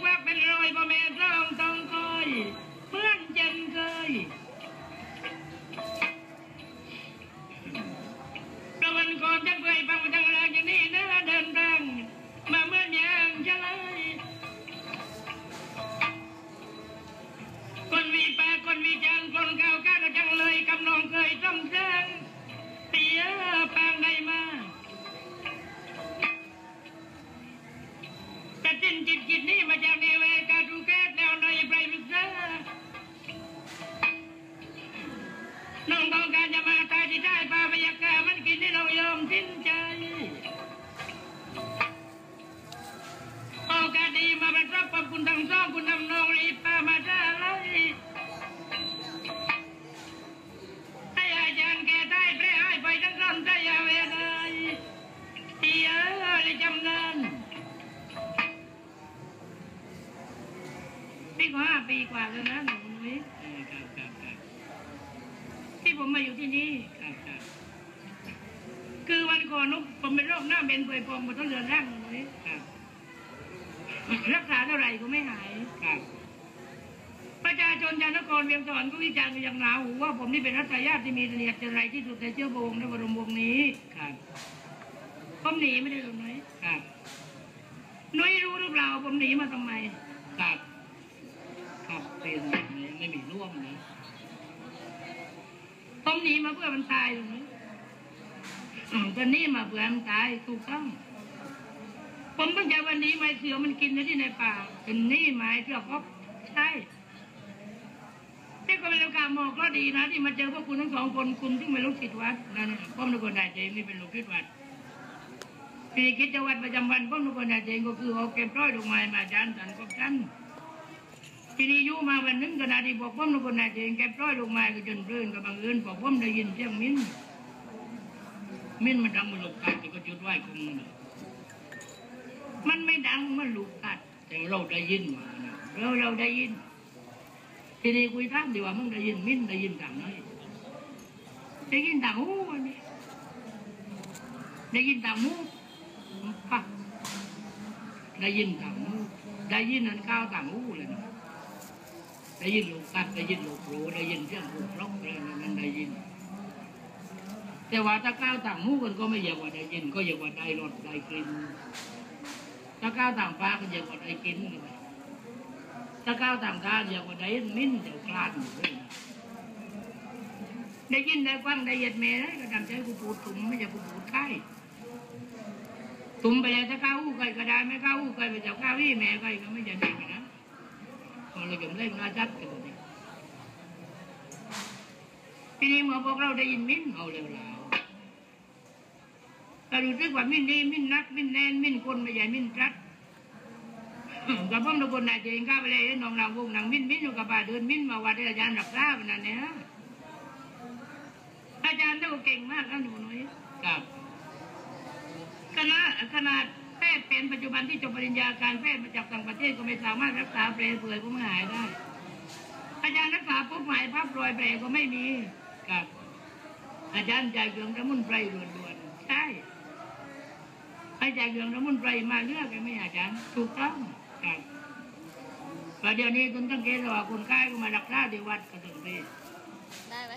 ควักเป็นรอยพ่อแม่ร้องต้องคอยเพื่อนเจนเคยประวันก่อนจะเคยฟังจังรอย่างนี้นะเดินทางมาเมื่อยังจะเลยคนมีปากคนมีจานคนเก่าก้าวจังเลยกำนองเคยต้องเชิงเตียปางใดมา จินจิตจิตนี้มาจากในเวกาดูเกตแนวในไพรมิเตอน้องต้องการจะมาตายที่ได้ปาพยากามันกินที่เรายอมสิ้นใจโอกาสดีมาประทับกับคุณทั้งสองคุณทำนองรีบ ปีกว่าแล้วนะหนูนุ้ยเออครับครับครับที่ผมมาอยู่ที่นี่ ครับครับคือวันก่อนนุ๊กผมเป็นโรคหน้าเป็นป่วยพองหมดทั้งเรือนร่างหนูนุ้ยครับรักษาเท่าไหร่ก็ไม่หาย ครับประชาชนชาวนครเวียงสวรรค์ก็วิจารณ์กันอย่างหนาหูว่าผมนี่เป็นรัฐญาติที่มีเสนียดจันไรที่สุดในเชื้อพระวงศ์ในบรมวงศ์นี้ครับผมหนีไม่ได้หรอกน้อยครับน้อยรู้หรือเปล่าผมหนีมาทำไมครับ ครับเป็นแบบนี้ไม่มีร่วมนะผมหนีมาเพื่อมันตายหรอกน้อยอืมก็นี่มาเพื่อมันตายถูกต้องผมเพิ่งจะวันนี้ไม้เสือมันกินในที่ในป่า เป็นนี่ไม้เสือก็ใช่แต่ก็เป็นโอกาสหมอกก็ดีนะ ที่มาเจอพวกคุณทั้งสองคนคุณซึ่งเป็นลูกศิษย์วัดนั่นนะพ่อมนุคนายเจงนี่เป็นลูกศิษย์วัดปีกิจวัตรประจำวันพ่อมนุคนายเจงก็คือเอาเก็บร้อยดอกไม้มาจานสันกบกันที นี้อยู่มาวันหนึงขณะที่บอกพ่อมนุคนนายเจงเก็บร้อยดอกไม้ก็จนเพลินกับบังเอิญพอพ่อมได้ยินเสียงมิ้น มิ้นมันดังมันหลบกัดแต่ก็จุดไหว้คงมันไม่ดังเหมันลูกกัดแต่เราได้ยินมาเราเราได้ยิน ทีนี้คุยท่ามดีว่ามึงได้ยินมิ้นได้ยินทางไหนได้ยินทางหูนี่ได้ยินทางหูปะได้ยินทางหูได้ยินนั้นก้าวทางหูเลยนะ ได้ยินลูกกัดได้ยินลูกรู้ได้ยินเสียงลูกร้องอะไรนั้นได้ยิน แต่ว่าถ้าก้าวต่างหูกันก็ไม่อยากว่าได้ยิน ก็อยากว่าได้รสได้กลิ่นถ้าก้าวต่างฟ้าก็อยากว่าได้กินเลยถ้าก้าวต่างกาอยากว่าได้มิ้นเดี๋ยวกลานอยู่ได้ยินได้ฟังได้เหยียดเมย์ได้ก็ทำใจกูปูดถุงไม่ใช่กูปูดไข่ถุงไปแล้วถ้าก้าวอู้ไก่ก็ได้ไม่ก้าวอู้ไก่ไปเจ้าก้าววี่แม่ไก่ก็ไม่จะได้นะ อเลยก็เล่นงาจัดกันเลยทีนี้เมื่อพวกเราได้ยินมิ้นเอาเร็วแล้วเรารู้สึกว่ามิ้นดีมิ้นนักมิ้นแนนมิ้นคนไม่ใหญ่มิ้นจัดกับพ่อทุกคนนายเจงข้าไปเลยน้องนางวงนางมิ้นมิ้นอยู่กับป่าเดินมิ้นมาวัดอาจารย์หลับตาเป็นนั่นเนี่ยอาจารย์ต้องเก่งมากนะหนูน้อยครับคณะขนาด ทย์เป็นปัจจุบันที่จบปริญญาการแพทย์มาจากต่างประเทศก็ไม่สามารถรักษาเปรย์เปื่อยผู้หายได้อาจารย์รักษาปุ๊บหายภาพรอยแผลก็ไม่มีครับ อาจารย์จ่ายเครื่องสมุนไพรด่วนๆใช่ให้จ่ายเครื่องสมุนไพรมาเลือกกันไหมอาจารย์ถูกต้องครับแต่เดี๋ยวนี้คุณตั้งเกตว่าคนไข้ก็มารักษาที่วัดก็ถึงไปได้ไหม